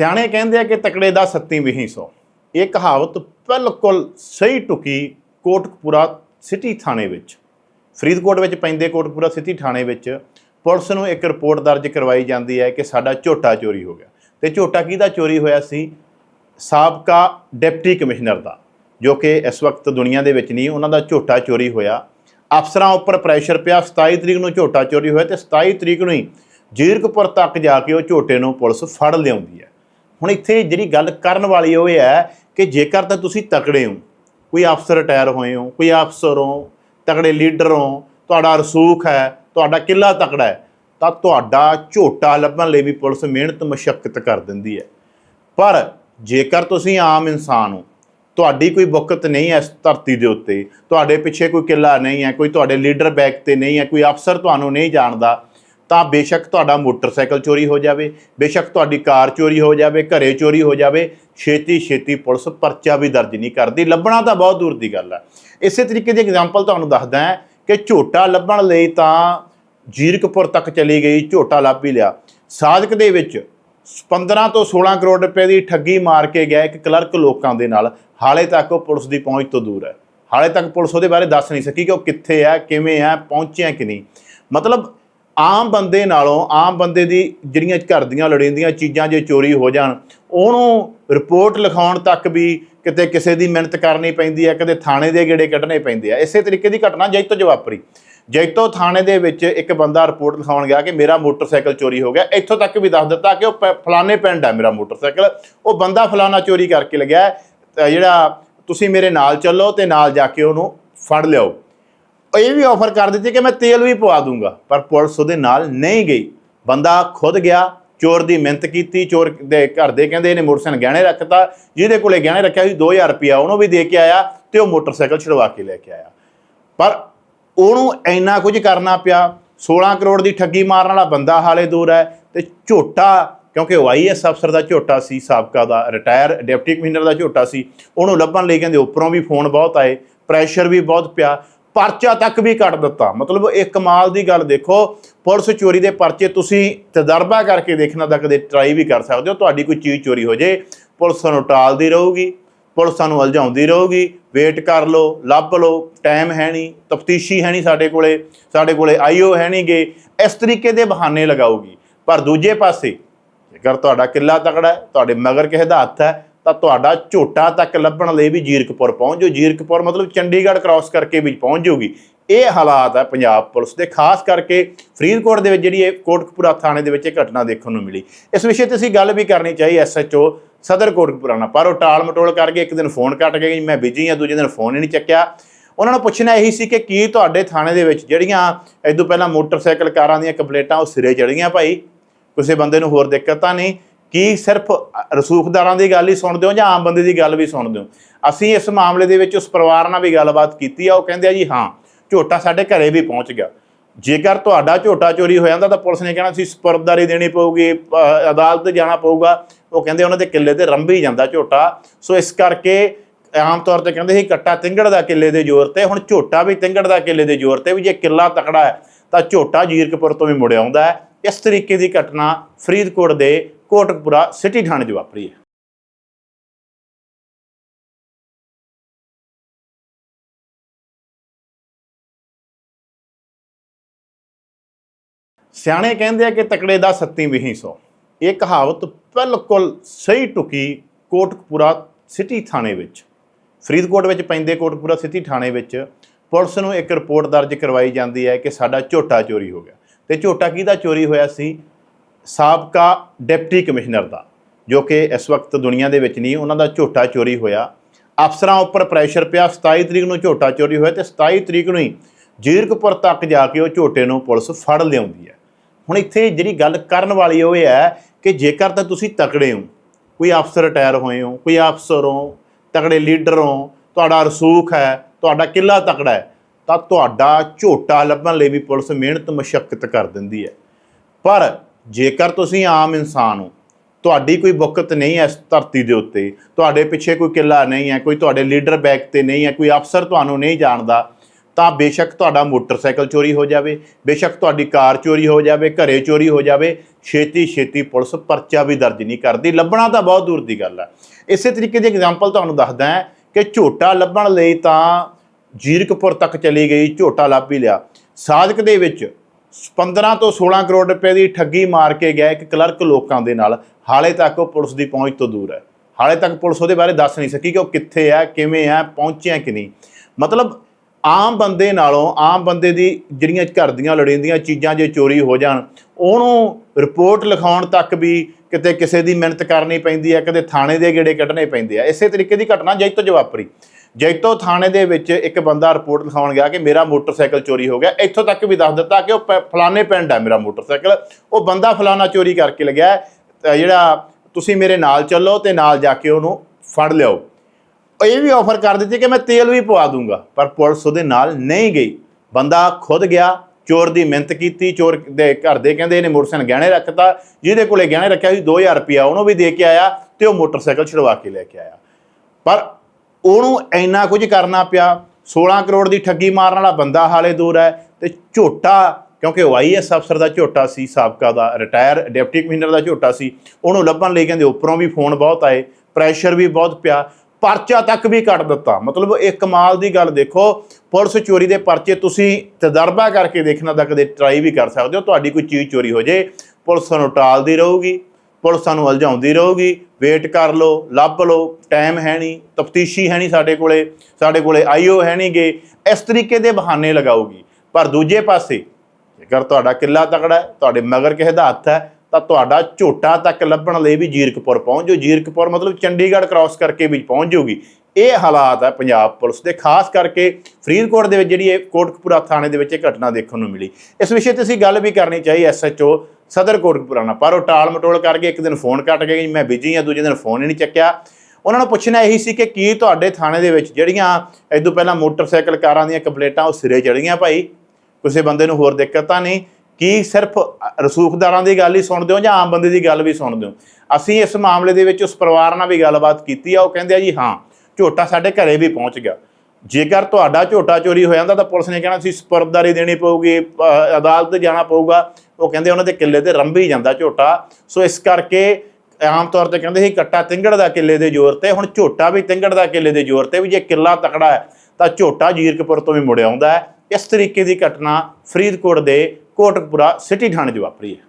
ਸਿਆਣੇ ਕਹਿੰਦੇ ਆ ਕਿ ਤਕੜੇ ਦਾ ਸੱਤੀ ਵਿਹੀ ਸੌ। ਇਹ ਕਹਾਵਤ ਬਿਲਕੁਲ ਸਹੀ ਟੁਕੀ ਕੋਟਕਪੂਰਾ ਸਿਟੀ ਥਾਣੇ ਵਿੱਚ। ਫਰੀਦਕੋਟ ਵਿੱਚ ਪੈਂਦੇ ਕੋਟਕਪੂਰਾ ਸਿਟੀ ਥਾਣੇ ਵਿੱਚ ਪੁਲਿਸ ਨੂੰ ਇੱਕ ਰਿਪੋਰਟ ਦਰਜ ਕਰਵਾਈ ਜਾਂਦੀ ਹੈ ਕਿ ਸਾਡਾ ਝੋਟਾ ਚੋਰੀ ਹੋ ਗਿਆ। ਤੇ ਝੋਟਾ ਕਿਹਦਾ ਚੋਰੀ ਹੋਇਆ ਸੀ? ਸਾਬਕਾ ਡਿਪਟੀ ਕਮਿਸ਼ਨਰ ਦਾ, ਜੋ ਕਿ ਇਸ ਵਕਤ ਦੁਨੀਆ ਦੇ ਵਿੱਚ ਨਹੀਂ, ਉਹਨਾਂ ਦਾ ਝੋਟਾ ਚੋਰੀ ਹੋਇਆ। ਅਫਸਰਾਂ ਉੱਪਰ ਪ੍ਰੈਸ਼ਰ ਪਿਆ 27 ਤਰੀਕ ਨੂੰ ਝੋਟਾ ਚੋਰੀ ਹੋਇਆ ਤੇ 27 ਤਰੀਕ ਨੂੰ ਹੀ ਜੀਰਕਪੁਰ ਤੱਕ ਜਾ ਕੇ ਉਹ ਝੋਟੇ ਨੂੰ ਪੁਲਿਸ ਫੜ ਲਿਆਉਂਦੀ ਹੈ। ਹੁਣ ਇੱਥੇ ਜਿਹੜੀ ਗੱਲ ਕਰਨ ਵਾਲੀ ਉਹ ਇਹ ਹੈ ਕਿ ਜੇਕਰ ਤਾਂ ਤੁਸੀਂ ਤਕੜੇ ਹੋ, ਕੋਈ ਅਫਸਰ ਰਿਟਾਇਰ ਹੋਏ ਹੋ, ਕੋਈ ਅਫਸਰ ਹੋ, ਤਕੜੇ ਲੀਡਰ ਹੋ, ਤੁਹਾਡਾ ਰਸੂਖ ਹੈ, ਤੁਹਾਡਾ ਕਿੱਲਾ ਤਕੜਾ ਹੈ, ਤਾਂ ਤੁਹਾਡਾ ਝੋਟਾ ਲੱਭਣ ਲਈ ਵੀ ਪੁਲਿਸ ਮਿਹਨਤ ਮਸ਼ੱਕਤ ਕਰ ਦਿੰਦੀ ਹੈ। ਪਰ ਜੇਕਰ ਤੁਸੀਂ ਆਮ ਇਨਸਾਨ ਹੋ, ਤੁਹਾਡੀ ਕੋਈ ਬੁਕਤ ਨਹੀਂ ਹੈ ਇਸ ਧਰਤੀ ਦੇ ਉੱਤੇ, ਤੁਹਾਡੇ ਪਿੱਛੇ ਕੋਈ ਕਿੱਲਾ ਨਹੀਂ ਹੈ, ਕੋਈ ਤੁਹਾਡੇ ਲੀਡਰ ਬੈਕ ਤੇ ਨਹੀਂ ਹੈ, ਕੋਈ ਅਫਸਰ ਤੁਹਾਨੂੰ ਨਹੀਂ ਜਾਣਦਾ ਤਾਂ ਬੇਸ਼ੱਕ ਤੁਹਾਡਾ ਮੋਟਰਸਾਈਕਲ ਚੋਰੀ ਹੋ ਜਾਵੇ, ਬੇਸ਼ੱਕ ਤੁਹਾਡੀ ਕਾਰ ਚੋਰੀ ਹੋ ਜਾਵੇ, ਘਰੇ ਚੋਰੀ ਹੋ ਜਾਵੇ, ਛੇਤੀ ਛੇਤੀ ਪੁਲਿਸ ਪਰਚਾ ਵੀ ਦਰਜ ਨਹੀਂ ਕਰਦੀ। ਲੱਭਣਾ ਤਾਂ ਬਹੁਤ ਦੂਰ ਦੀ ਗੱਲ ਹੈ ਇਸੇ ਤਰੀਕੇ ਦੀ ਐਗਜ਼ਾਮਪਲ ਤੁਹਾਨੂੰ ਦੱਸਦਾ ਹੈ ਕਿ ਝੋਟਾ ਲੱਭਣ ਲਈ ਤਾਂ ਜੀਰਕਪੁਰ ਤੱਕ ਚਲੀ ਗਈ, ਝੋਟਾ ਲੱਭ ਹੀ ਲਿਆ। ਸਾਜਕ ਦੇ ਵਿੱਚ 15 ਤੋਂ 16 ਕਰੋੜ ਰੁਪਏ ਦੀ ਠੱਗੀ ਮਾਰ ਕੇ ਗਿਆ ਇੱਕ ਕਲਰਕ ਲੋਕਾਂ ਦੇ ਨਾਲ। ਹਾਲੇ ਤੱਕ ਉਹ ਪੁਲਿਸ ਦੀ ਪਹੁੰਚ ਤੋਂ ਦੂਰ ਹੈ। ਹਾਲੇ ਤੱਕ ਪੁਲਿਸ ਉਹਦੇ ਬਾਰੇ ਦੱਸ ਨਹੀਂ ਸਕੀ ਕਿ ਉਹ ਕਿੱਥੇ ਹੈ ਕਿਵੇਂ ਹੈ ਪਹੁੰਚਿਆ ਕਿ ਨਹੀਂ। ਮਤਲਬ ਆਮ ਬੰਦੇ ਨਾਲੋਂ, ਆਮ ਬੰਦੇ ਦੀ ਜਿਹੜੀਆਂ ਘਰ ਦੀਆਂ ਲੋੜੀਂਦੀਆਂ ਚੀਜ਼ਾਂ ਜੇ ਚੋਰੀ ਹੋ ਜਾਣ, ਉਹਨੂੰ ਰਿਪੋਰਟ ਲਿਖਾਉਣ ਤੱਕ ਵੀ ਕਿਤੇ ਕਿਸੇ ਦੀ ਮਿਹਨਤ ਕਰਨੀ ਪੈਂਦੀ ਹੈ, ਕਦੇ ਥਾਣੇ ਦੇ ਗੇੜੇ ਕੱਢਣੇ ਪੈਂਦੇ ਆ। ਇਸੇ ਤਰੀਕੇ ਦੀ ਘਟਨਾ ਜੈਤੋ ਚ ਵਾਪਰੀ। ਜੈਤੋ ਥਾਣੇ ਦੇ ਵਿੱਚ ਇੱਕ ਬੰਦਾ ਰਿਪੋਰਟ ਲਿਖਾਉਣ ਗਿਆ ਕਿ ਮੇਰਾ ਮੋਟਰਸਾਈਕਲ ਚੋਰੀ ਹੋ ਗਿਆ। ਇੱਥੋਂ ਤੱਕ ਵੀ ਦੱਸ ਦਿੱਤਾ ਕਿ ਉਹ ਪ- ਫਲਾਣੇ ਪਿੰਡ ਹੈ ਮੇਰਾ ਮੋਟਰਸਾਈਕਲ। ਉਹ ਬੰਦਾ ਫਲਾਣਾ ਚੋਰੀ ਕਰਕੇ ਲਗਿਆ ਜਿਹੜਾ ਤੁਸੀਂ ਮੇਰੇ ਨਾਲ ਚੱਲੋ ਤੇ ਨਾਲ ਜਾ ਕੇ ਉਹਨੂੰ ਫੜ ਲਿਓ ਇਹ ਵੀ ਆਫਰ ਕਰ ਦਿੱਤੀ ਕਿ ਮੈਂ ਤੇਲ ਵੀ ਪਵਾ ਦੂੰਗਾ, ਪਰ ਪੁਲਿਸ ਉਹਦੇ ਨਾਲ ਨਹੀਂ ਗਈ। ਬੰਦਾ ਖੁਦ ਗਿਆ, ਚੋਰ ਦੀ ਮਿਹਨਤ ਕੀਤੀ, ਚੋਰ ਦੇ ਘਰ ਦੇ ਕਹਿੰਦੇ ਇਹਨੇ ਮੋਟਰਸਾਈਕਲ ਗਹਿਣੇ ਰੱਖਤਾ, ਜਿਹਦੇ ਕੋਲੇ ਗਹਿਣੇ ਰੱਖਿਆ ਸੀ 2000 ਰੁਪਇਆ ਉਹਨੂੰ ਵੀ ਦੇ ਕੇ ਆਇਆ ਤੇ ਉਹ ਮੋਟਰਸਾਈਕਲ ਛੁਡਵਾ ਕੇ ਲੈ ਕੇ ਆਇਆ। ਪਰ ਉਹਨੂੰ ਇੰਨਾ ਕੁਝ ਕਰਨਾ ਪਿਆ 16 ਕਰੋੜ ਦੀ ਠੱਗੀ ਮਾਰਨ ਵਾਲਾ ਬੰਦਾ ਹਾਲੇ ਦੂਰ ਹੈ ਤੇ ਝੋਟਾ, ਕਿਉਂਕਿ ਉਹ ਆਈਐਸ ਅਫਸਰ ਦਾ ਝੋਟਾ ਸੀ, ਸਾਬਕਾ ਦਾ ਰਿਟਾਇਰ ਡਿਪਟੀ ਕਮਿਸ਼ਨਰ ਦਾ ਝੋਟਾ ਸੀ, ਉਹਨੂੰ ਲੱਭਣ ਲਈ ਕਹਿੰਦੇ ਉੱਪਰੋਂ ਵੀ ਫੋਨ ਬਹੁਤ ਆਏ ਪ੍ਰੈਸ਼ਰ ਵੀ ਬਹੁਤ ਪਿਆ ਪਰਚਾ ਤੱਕ ਵੀ ਕੱਟ ਦਿੱਤਾ। ਮਤਲਬ ਇਹ ਕਮਾਲ ਦੀ ਗੱਲ ਦੇਖੋ, ਪੁਲਿਸ ਚੋਰੀ ਦੇ ਪਰਚੇ ਤੁਸੀਂ ਤਜਰਬਾ ਕਰਕੇ ਦੇਖਣਾ ਤਾਂ ਕਦੇ ਟਰਾਈ ਵੀ ਕਰ ਸਕਦੇ ਹੋ, ਤੁਹਾਡੀ ਕੋਈ ਚੀਜ਼ ਚੋਰੀ ਹੋ ਜੇ, ਪੁਲਿਸ ਨੂੰ ਟਾਲਦੀ ਰਹੂਗੀ, ਪੁਲਿਸ ਸਾਨੂੰ ਉਲਝਾਉਂਦੀ ਰਹੂਗੀ ਵੇਟ ਕਰ ਲਓ, ਲੱਭ ਲਓ ਟਾਈਮ ਹੈ ਨਹੀਂ, ਤਫਤੀਸ਼ੀ ਹੈ ਨਹੀਂ ਸਾਡੇ ਕੋਲੇ ਸਾਡੇ ਕੋਲੇ ਆਈਓ ਹੈ ਨਹੀਂਗੇ ਇਸ ਤਰੀਕੇ ਦੇ ਬਹਾਨੇ ਲਗਾਊਗੀ। ਪਰ ਦੂਜੇ ਪਾਸੇ, ਜੇਕਰ ਤੁਹਾਡਾ ਕਿੱਲਾ ਤਕੜਾ ਹੈ, ਤੁਹਾਡੇ ਮਗਰ ਕਿਸੇ ਦਾ ਹੱਥ ਹੈ ਤਾਂ ਤੁਹਾਡਾ ਝੋਟਾ ਤੱਕ ਲੱਭਣ ਲਈ ਵੀ ਜੀਰਕਪੁਰ ਪਹੁੰਚ ਜਾਓ। ਜੀਰਕਪੁਰ ਮਤਲਬ ਚੰਡੀਗੜ੍ਹ ਕ੍ਰਾਸ ਕਰਕੇ ਵੀ ਪਹੁੰਚ ਜਾਊਗੀ। ਇਹ ਹਾਲਾਤ ਹੈ ਪੰਜਾਬ ਪੁਲਿਸ ਦੇ, ਖਾਸ ਕਰਕੇ ਫਰੀਦਕੋਟ ਦੇ ਵਿੱਚ ਜਿਹੜੀ ਇਹ ਕੋਟਕਪੂਰਾ ਥਾਣੇ ਦੇ ਵਿੱਚ ਇਹ ਘਟਨਾ ਦੇਖਣ ਨੂੰ ਮਿਲੀ। ਇਸ ਵਿਸ਼ੇ ਤੇ ਅਸੀਂ ਗੱਲ ਵੀ ਕਰਨੀ ਚਾਹੀ ਐਸਐਚਓ ਸਦਰ ਕੋਟਕਪੂਰਾ ਨਾਲ ਪਰ ਉਹ ਟਾਲ ਮਟੋਲ ਕਰਕੇ ਇੱਕ ਦਿਨ ਫੋਨ ਕੱਟ ਗਏ, ਮੈਂ ਬਿਜ਼ੀ ਹਾਂ ਦੂਜੇ ਦਿਨ ਫੋਨ ਹੀ ਨਹੀਂ ਚੱਕਿਆ। ਉਹਨਾਂ ਨੂੰ ਪੁੱਛਣਾ ਇਹੀ ਸੀ ਕਿ ਕੀ ਤੁਹਾਡੇ ਥਾਣੇ ਦੇ ਵਿੱਚ ਜਿਹੜੀਆਂ ਇਦੋਂ ਪਹਿਲਾਂ ਮੋਟਰਸਾਈਕਲ ਕਾਰਾਂ ਦੀਆਂ ਕੰਪਲੇਟਾਂ ਉਹ ਸਿਰੇ ਚੜ ਭਾਈ? ਕਿਸੇ ਬੰਦੇ ਨੂੰ ਹੋਰ ਦਿੱਕਤ ਤਾਂ ਨਹੀਂ? ਕੀ ਸਿਰਫ ਰਸੂਖਦਾਰਾਂ ਦੀ ਗੱਲ ਹੀ ਸੁਣਦੇ ਹੋ ਜਾਂ ਆਮ ਬੰਦੇ ਦੀ ਗੱਲ ਵੀ ਸੁਣਦੇ ਹੋ? ਅਸੀਂ ਇਸ ਮਾਮਲੇ ਦੇ ਵਿੱਚ ਉਸ ਪਰਿਵਾਰ ਨਾਲ ਵੀ ਗੱਲਬਾਤ ਕੀਤੀ ਆ ਉਹ ਕਹਿੰਦੇ ਆ ਜੀ ਹਾਂ ਝੋਟਾ ਸਾਡੇ ਘਰੇ ਵੀ ਪਹੁੰਚ ਗਿਆ। ਜੇਕਰ ਤੁਹਾਡਾ ਝੋਟਾ ਚੋਰੀ ਹੋ ਜਾਂਦਾ ਤਾਂ ਪੁਲਿਸ ਨੇ ਕਹਿਣਾ ਸੀ ਸਪਰਦਾਰੀ ਦੇਣੀ ਪਊਗੀ ਅ, ਅਦਾਲਤ ਜਾਣਾ ਪਊਗਾ। ਉਹ ਕਹਿੰਦੇ ਉਹਨਾਂ ਦੇ ਕਿੱਲੇ ਤੇ ਰੰਭੀ ਜਾਂਦਾ ਝੋਟਾ। ਸੋ ਇਸ ਕਰਕੇ ਆਮ ਤੌਰ ਤੇ ਕਹਿੰਦੇ ਸੀ ਕੱਟਾ ਤਿੰਗੜ ਦਾ ਕਿੱਲੇ ਦੇ ਜ਼ੋਰ ਤੇ ਹੁਣ ਝੋਟਾ ਵੀ ਤਿੰਗੜ ਦਾ ਕਿੱਲੇ ਦੇ ਜ਼ੋਰ ਤੇ ਵੀ ਜੇ ਕਿੱਲਾ ਤਕੜਾ ਹੈ ਤਾਂ ਝੋਟਾ ਜੀਰਕਪੁਰ ਤੋਂ ਵੀ ਮੁੜ ਆਉਂਦਾ ਹੈ। ਇਸ ਤਰੀਕੇ ਦੀ ਘਟਨਾ ਫਰੀਦਕੋਟ ਦੇ ਕੋਟਕਪੁਰਾ ਸਿਟੀ ਥਾਣੇ 'ਚ ਵਾਪਰੀ ਹੈ। ਸਿਆਣੇ ਕਹਿੰਦੇ ਆ ਕਿ ਤਕੜੇ ਦਾ ਸੱਤੀ ਵਿਹੀ ਸੌ। ਇਹ ਕਹਾਵਤ ਬਿਲਕੁਲ ਸਹੀ ਟੁਕੀ ਕੋਟਕਪੁਰਾ ਸਿਟੀ ਥਾਣੇ ਵਿੱਚ। ਫਰੀਦਕੋਟ ਵਿੱਚ ਪੈਂਦੇ ਕੋਟਕਪੁਰਾ ਸਿਟੀ ਥਾਣੇ ਵਿੱਚ ਪੁਲਿਸ ਨੂੰ ਇੱਕ ਰਿਪੋਰਟ ਦਰਜ ਕਰਵਾਈ ਜਾਂਦੀ ਹੈ ਕਿ ਸਾਡਾ ਝੋਟਾ ਚੋਰੀ ਹੋ ਗਿਆ। ਤੇ ਝੋਟਾ ਕਿਹਦਾ ਚੋਰੀ ਹੋਇਆ ਸੀ? ਸਾਬਕਾ ਡਿਪਟੀ ਕਮਿਸ਼ਨਰ ਦਾ, ਜੋ ਕਿ ਇਸ ਵਕਤ ਦੁਨੀਆ ਦੇ ਵਿੱਚ ਨਹੀਂ, ਉਹਨਾਂ ਦਾ ਝੋਟਾ ਚੋਰੀ ਹੋਇਆ। ਅਫਸਰਾਂ ਉੱਪਰ ਪ੍ਰੈਸ਼ਰ ਪਿਆ 27 ਤਰੀਕ ਨੂੰ ਝੋਟਾ ਚੋਰੀ ਹੋਇਆ ਤੇ 27 ਤਰੀਕ ਨੂੰ ਹੀ ਜੀਰਕਪੁਰ ਤੱਕ ਜਾ ਕੇ ਉਹ ਝੋਟੇ ਨੂੰ ਪੁਲਿਸ ਫੜ ਲਿਆਉਂਦੀ ਹੈ। ਹੁਣ ਇੱਥੇ ਜਿਹੜੀ ਗੱਲ ਕਰਨ ਵਾਲੀ ਉਹ ਇਹ ਹੈ ਕਿ ਜੇਕਰ ਤਾਂ ਤੁਸੀਂ ਤਕੜੇ ਹੋ, ਕੋਈ ਅਫਸਰ ਰਿਟਾਇਰ ਹੋਏ ਹੋ, ਕੋਈ ਅਫਸਰ ਹੋ, ਤਕੜੇ ਲੀਡਰ ਹੋ, ਤੁਹਾਡਾ ਰਸੂਖ ਹੈ, ਤੁਹਾਡਾ ਕਿੱਲਾ ਤਕੜਾ ਹੈ, ਤਾਂ ਤੁਹਾਡਾ ਝੋਟਾ ਲੱਭਣ ਲਈ ਵੀ ਪੁਲਿਸ ਮਿਹਨਤ ਮਸ਼ੱਕਤ ਕਰ ਦਿੰਦੀ ਹੈ। ਪਰ ਜੇਕਰ ਤੁਸੀਂ ਆਮ ਇਨਸਾਨ ਹੋ, ਤੁਹਾਡੀ ਕੋਈ ਬੁਕਤ ਨਹੀਂ ਹੈ ਇਸ ਧਰਤੀ ਦੇ ਉੱਤੇ, ਤੁਹਾਡੇ ਪਿੱਛੇ ਕੋਈ ਕਿੱਲਾ ਨਹੀਂ ਹੈ, ਕੋਈ ਤੁਹਾਡੇ ਲੀਡਰ ਬੈਕ ਤੇ ਨਹੀਂ ਹੈ, ਕੋਈ ਅਫਸਰ ਤੁਹਾਨੂੰ ਨਹੀਂ ਜਾਣਦਾ, ਤਾਂ ਬੇਸ਼ੱਕ ਤੁਹਾਡਾ ਮੋਟਰਸਾਈਕਲ ਚੋਰੀ ਹੋ ਜਾਵੇ, ਬੇਸ਼ੱਕ ਤੁਹਾਡੀ ਕਾਰ ਚੋਰੀ ਹੋ ਜਾਵੇ, ਘਰੇ ਚੋਰੀ ਹੋ ਜਾਵੇ, ਛੇਤੀ ਛੇਤੀ ਪੁਲਿਸ ਪਰਚਾ ਵੀ ਦਰਜ ਨਹੀਂ ਕਰਦੀ, ਲੱਭਣਾ ਤਾਂ ਬਹੁਤ ਦੂਰ ਦੀ ਗੱਲ ਹੈ। ਇਸੇ ਤਰੀਕੇ ਦੀ ਐਗਜ਼ਾਮਪਲ ਤੁਹਾਨੂੰ ਦੱਸਦਾ ਹੈ ਕਿ ਝੋਟਾ ਲੱਭਣ ਲਈ ਤਾਂ ਜੀਰਕਪੁਰ ਤੱਕ ਚਲੀ ਗਈ, ਝੋਟਾ ਲੱਭ ਹੀ ਲਿਆ। ਸਾਧਕ ਦੇ ਵਿੱਚ 15 ਤੋਂ 16 ਕਰੋੜ ਰੁਪਏ ਦੀ ਠੱਗੀ ਮਾਰ ਕੇ ਗਿਆ ਇੱਕ ਕਲਰਕ ਲੋਕਾਂ ਦੇ ਨਾਲ। ਹਾਲੇ ਤੱਕ ਉਹ ਪੁਲਿਸ ਦੀ ਪਹੁੰਚ ਤੋਂ ਦੂਰ ਹੈ। ਹਾਲੇ ਤੱਕ ਪੁਲਿਸ ਉਹਦੇ ਬਾਰੇ ਦੱਸ ਨਹੀਂ ਸਕੀ ਕਿ ਉਹ ਕਿੱਥੇ ਹੈ ਕਿਵੇਂ ਹੈ ਪਹੁੰਚਿਆ ਕਿ ਨਹੀਂ। ਮਤਲਬ ਆਮ ਬੰਦੇ ਨਾਲੋਂ, ਆਮ ਬੰਦੇ ਦੀ ਜਿਹੜੀਆਂ ਘਰ ਦੀਆਂ ਲੋੜੀਂਦੀਆਂ ਚੀਜ਼ਾਂ ਜੇ ਚੋਰੀ ਹੋ ਜਾਣ, ਉਹਨੂੰ ਰਿਪੋਰਟ ਲਿਖਾਉਣ ਤੱਕ ਵੀ ਕਿਤੇ ਕਿਸੇ ਦੀ ਮਿਹਨਤ ਕਰਨੀ ਪੈਂਦੀ ਹੈ, ਕਦੇ ਥਾਣੇ ਦੇ ਗੇੜੇ ਕੱਢਣੇ ਪੈਂਦੇ ਆ। ਇਸੇ ਤਰੀਕੇ ਦੀ ਘਟਨਾ ਜੈਤੋ 'ਚ ਵਾਪਰੀ। ਜੈਤੋ ਥਾਣੇ ਦੇ ਵਿੱਚ ਇੱਕ ਬੰਦਾ ਰਿਪੋਰਟ ਲਿਖਾਉਣ ਗਿਆ ਕਿ ਮੇਰਾ ਮੋਟਰਸਾਈਕਲ ਚੋਰੀ ਹੋ ਗਿਆ। ਇੱਥੋਂ ਤੱਕ ਵੀ ਦੱਸ ਦਿੱਤਾ ਕਿ ਉਹ ਪ- ਫਲਾਣੇ ਪਿੰਡ ਹੈ ਮੇਰਾ ਮੋਟਰਸਾਈਕਲ। ਉਹ ਬੰਦਾ ਫਲਾਣਾ ਚੋਰੀ ਕਰਕੇ ਲਗਿਆ ਜਿਹੜਾ ਤੁਸੀਂ ਮੇਰੇ ਨਾਲ ਚੱਲੋ ਤੇ ਨਾਲ ਜਾ ਕੇ ਉਹਨੂੰ ਫੜ ਲਿਓ ਇਹ ਵੀ ਆਫਰ ਕਰ ਦਿੱਤੀ ਕਿ ਮੈਂ ਤੇਲ ਵੀ ਪਵਾ ਦੂੰਗਾ, ਪਰ ਪੁਲਿਸ ਉਹਦੇ ਨਾਲ ਨਹੀਂ ਗਈ। ਬੰਦਾ ਖੁਦ ਗਿਆ, ਚੋਰ ਦੀ ਮਿਹਨਤ ਕੀਤੀ, ਚੋਰ ਦੇ ਘਰ ਦੇ ਕਹਿੰਦੇ ਇਹਨੇ ਮੋਟਰਸਾਈਕਲ ਗਹਿਣੇ ਰੱਖਤਾ, ਜਿਹਦੇ ਕੋਲੇ ਗਹਿਣੇ ਰੱਖਿਆ ਸੀ 2000 ਰੁਪਇਆ ਉਹਨੂੰ ਵੀ ਦੇ ਕੇ ਆਇਆ ਤੇ ਉਹ ਮੋਟਰਸਾਈਕਲ ਛੁਡਵਾ ਕੇ ਲੈ ਕੇ ਆਇਆ। ਪਰ ਉਹਨੂੰ ਇੰਨਾ ਕੁਝ ਕਰਨਾ ਪਿਆ 16 ਕਰੋੜ ਦੀ ਠੱਗੀ ਮਾਰਨ ਵਾਲਾ ਬੰਦਾ ਹਾਲੇ ਦੂਰ ਹੈ ਤੇ ਝੋਟਾ, ਕਿਉਂਕਿ ਉਹ ਆਈਐਸ ਅਫਸਰ ਦਾ ਝੋਟਾ ਸੀ, ਸਾਬਕਾ ਦਾ ਰਿਟਾਇਰ ਡਿਪਟੀ ਕਮਿਸ਼ਨਰ ਦਾ ਝੋਟਾ ਸੀ, ਉਹਨੂੰ ਲੱਭਣ ਲਈ ਕਹਿੰਦੇ ਉੱਪਰੋਂ ਵੀ ਫੋਨ ਬਹੁਤ ਆਏ ਪ੍ਰੈਸ਼ਰ ਵੀ ਬਹੁਤ ਪਿਆ, ਪਰਚਾ ਤੱਕ ਵੀ ਕੱਟ ਦਿੱਤਾ। ਮਤਲਬ ਇਹ ਕਮਾਲ ਦੀ ਗੱਲ ਦੇਖੋ, ਪੁਲਿਸ ਚੋਰੀ ਦੇ ਪਰਚੇ ਤੁਸੀਂ ਤਜਰਬਾ ਕਰਕੇ ਦੇਖਣਾ ਤਾਂ ਕਦੇ ਟਰਾਈ ਵੀ ਕਰ ਸਕਦੇ ਹੋ, ਤੁਹਾਡੀ ਕੋਈ ਚੀਜ਼ ਚੋਰੀ ਹੋ ਜੇ, ਪੁਲਿਸ ਤੁਹਾਨੂੰ ਟਾਲਦੀ ਰਹੂਗੀ। ਪੁਲਿਸ ਸਾਨੂੰ ਉਲਝਾਉਂਦੀ ਰਹੂਗੀ। ਵੇਟ ਕਰ ਲਓ, ਲੱਭ ਲਓ ਟਾਈਮ ਹੈ ਨਹੀਂ, ਤਫਤੀਸ਼ੀ ਹੈ ਨਹੀਂ ਸਾਡੇ ਕੋਲੇ ਸਾਡੇ ਕੋਲੇ ਆਈਓ ਹੈ ਨਹੀਂਗੇ, ਇਸ ਤਰੀਕੇ ਦੇ ਬਹਾਨੇ ਲਗਾਊਗੀ। ਪਰ ਦੂਜੇ ਪਾਸੇ, ਜੇਕਰ ਤੁਹਾਡਾ ਕਿੱਲਾ ਤਕੜਾ ਤੁਹਾਡੇ ਮਗਰ ਕਿਸੇ ਦਾ ਹੱਥ ਹੈ, ਤਾਂ ਤੁਹਾਡਾ ਝੋਟਾ ਤੱਕ ਲੱਭਣ ਲਈ ਵੀ ਜੀਰਕਪੁਰ ਪਹੁੰਚ ਜਾਓ। ਜੀਰਕਪੁਰ ਮਤਲਬ ਚੰਡੀਗੜ੍ਹ ਕ੍ਰਾਸ ਕਰਕੇ ਵੀ ਪਹੁੰਚ ਜਾਊਗੀ। ਇਹ ਹਾਲਾਤ ਹੈ ਪੰਜਾਬ ਪੁਲਿਸ ਦੇ, ਖਾਸ ਕਰਕੇ ਫਰੀਦਕੋਟ ਦੇ ਵਿੱਚ ਜਿਹੜੀ ਇਹ ਕੋਟਕਪੂਰਾ ਥਾਣੇ ਦੇ ਵਿੱਚ ਇਹ ਘਟਨਾ ਦੇਖਣ ਨੂੰ ਮਿਲੀ। ਇਸ ਵਿਸ਼ੇ ਤੇ ਅਸੀਂ ਗੱਲ ਵੀ ਕਰਨੀ ਚਾਹੀ ਐਸਐਚਓ ਸਦਰ ਕੋਟਕਪੂਰਾ ਨਾਲ ਪਰ ਉਹ ਟਾਲ ਮਟੋਲ ਕਰਕੇ ਇੱਕ ਦਿਨ ਫੋਨ ਕੱਟ ਗਏ ਜੀ ਮੈਂ ਬਿਜ਼ੀ ਆ, ਦੂਜੇ ਦਿਨ ਫੋਨ ਹੀ ਨਹੀਂ ਚੱਕਿਆ। ਉਹਨਾਂ ਨੂੰ ਪੁੱਛਣਾ ਇਹੀ ਸੀ ਕਿ ਕੀ ਤੁਹਾਡੇ ਥਾਣੇ ਦੇ ਵਿੱਚ ਜਿਹੜੀਆਂ ਇਦੋਂ ਪਹਿਲਾਂ ਮੋਟਰਸਾਈਕਲ ਕਾਰਾਂ ਦੀਆਂ ਕੰਪਲੇਟਾਂ, ਉਹ ਸਿਰੇ ਚੜੀਆਂ ਭਾਈ? ਕਿਸੇ ਬੰਦੇ ਨੂੰ ਹੋਰ ਦਿੱਕਤ ਤਾਂ ਨਹੀਂ? ਕੀ ਸਿਰਫ ਰਸੂਖਦਾਰਾਂ ਦੀ ਗੱਲ ਹੀ ਸੁਣਦੇ ਹੋ ਜਾਂ ਆਮ ਬੰਦੇ ਦੀ ਗੱਲ ਵੀ ਸੁਣਦੇ ਹੋ? ਅਸੀਂ ਇਸ ਮਾਮਲੇ ਦੇ ਵਿੱਚ ਉਸ ਪਰਿਵਾਰ ਨਾਲ ਵੀ ਗੱਲਬਾਤ ਕੀਤੀ ਆ, ਉਹ ਕਹਿੰਦੇ ਆ ਜੀ, ਹਾਂ, ਝੋਟਾ ਸਾਡੇ ਘਰੇ ਵੀ ਪਹੁੰਚ ਗਿਆ। ਜੇਕਰ ਤੁਹਾਡਾ ਝੋਟਾ ਚੋਰੀ ਹੋ ਜਾਂਦਾ ਤਾਂ ਪੁਲਿਸ ਨੇ ਕਹਿਣਾ ਸੀ ਸਪਰਦਾਰੀ ਦੇਣੀ ਪਊਗੀ ਅ, ਅਦਾਲਤ ਜਾਣਾ ਪਊਗਾ। ਉਹ ਕਹਿੰਦੇ ਉਹਨਾਂ ਦੇ ਕਿੱਲੇ ਤੇ ਰੰਭੀ ਜਾਂਦਾ ਝੋਟਾ। ਸੋ ਇਸ ਕਰਕੇ ਆਮ ਤੌਰ ਤੇ ਕਹਿੰਦੇ ਸੀ ਕੱਟਾ ਤਿੰਗੜ ਦਾ ਕਿੱਲੇ ਦੇ ਜ਼ੋਰ ਤੇ ਹੁਣ ਝੋਟਾ ਵੀ ਤਿੰਗੜ ਦਾ ਕਿੱਲੇ ਦੇ ਜ਼ੋਰ ਤੇ ਵੀ ਜੇ ਕਿੱਲਾ ਤਕੜਾ ਹੈ ਤਾਂ ਝੋਟਾ ਜੀਰਕਪੁਰ ਤੋਂ ਵੀ ਮੁੜ ਆਉਂਦਾ ਹੈ। ਇਸ ਤਰੀਕੇ ਦੀ ਘਟਨਾ ਫਰੀਦਕੋਟ ਦੇ ਕੋਟਕਪੁਰਾ ਸਿਟੀ ਥਾਣੇ 'ਚ ਵਾਪਰੀ ਹੈ।